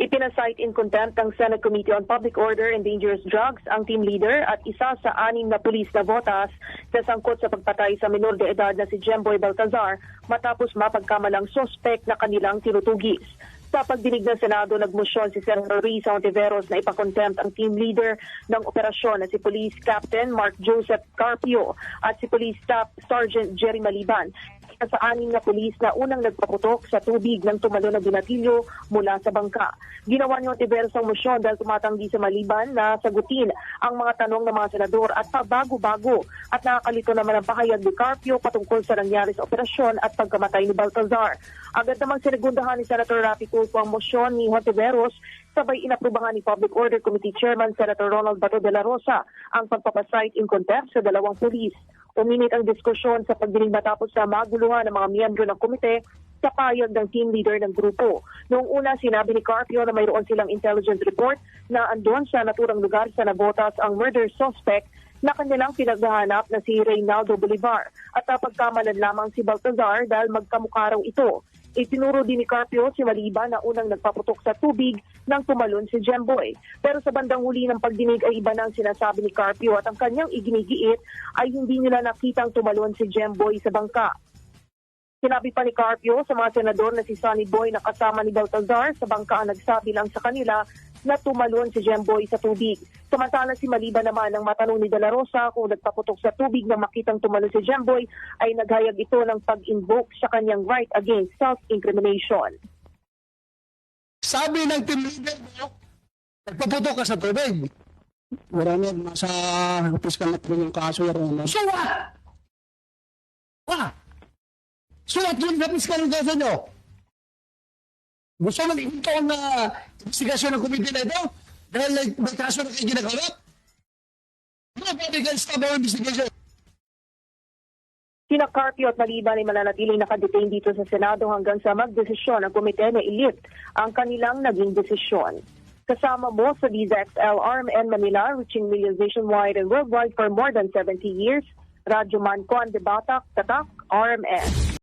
Ipinasight in contempt ng Senate Committee on Public Order and Dangerous Drugs ang team leader at isa sa anim na pulis na botas na sangkot sa pagpatay sa minor de edad na si Jemboy Baltazar matapos mapagkamalang sospek na kanilang tinutugis. Sa pagdinig ng Senado, nagmosyon si Senator Risa Ontiveros na ipakontempt ang team leader ng operasyon na si Police Captain Mark Joseph Carpio at si Police Staff Sergeant Jerry Maliban sa anim na pulis na unang nagpaputok sa tubig ng tumalo na binatilyo mula sa bangka. Ginawa ni Ontiveros ang mosyon dahil tumatanggi sa Maliban na sagutin ang mga tanong ng mga senador at pabago-bago at nakakalito naman ang pahayag ni Carpio patungkol sa nangyari sa operasyon at pagkamatay ni Baltazar. Agad namang sinagundahan ni Senator Rafi Tulfo ang mosyon ni Ontiveros sabay inaprubahan ni Public Order Committee Chairman Senator Ronald Bato de la Rosa ang pagpapasight in contempt sa dalawang pulis. Uminit ang diskusyon sa pagdinig matapos sa maguluhan ng mga miyembro ng komite sa payag ng team leader ng grupo. Noong una, sinabi ni Carpio na mayroon silang intelligence report na andon sa naturang lugar sa nabotas ang murder suspect na kanilang pinaghahanap na si Reynaldo Bolivar at napagkamalan lamang si Baltazar dahil magkamukha raw ito. Itinuro din ni Carpio si Maliba na unang nagpaputok sa tubig nang tumalon si Jemboy. Pero sa bandang huli ng pagdinig ay iba na ang sinasabi ni Carpio at ang kanyang iginigiit ay hindi nila nakitang tumalon si Jemboy sa bangka. Sinabi pa ni Carpio sa mga senador na si Sonny Boy na kasama ni Baltazar sa bangka ang nagsabi lang sa kanila na tumalon si Jemboy sa tubig. Samantala si Maliba naman ang matanong ni De La Rosa kung nagpaputok sa tubig na makitang tumalon si Jemboy ay naghayag ito ng pag-invoke sa kanyang right against self-incrimination. Sabi ng team leader mo, nagpaputok ka sa tubig. Wala na, nasa piskal na po yung kaso, Honor. So what? What? So what yung ka ng kaso nyo? Gusto mo ihinto ang uh, investigasyon ng komite na ito? Dahil like, may kaso na kayo ginagalap? No, pwede ka stop our investigation. Sina Carpio at Maliban ay mananatiling nakadetain dito sa Senado hanggang sa magdesisyon ang komite na ilift ang kanilang naging desisyon. Kasama mo sa DZXL RMN Manila, reaching millions nationwide and worldwide for more than 70 years, Radyo Manco, Debatak, Tatak, RMN.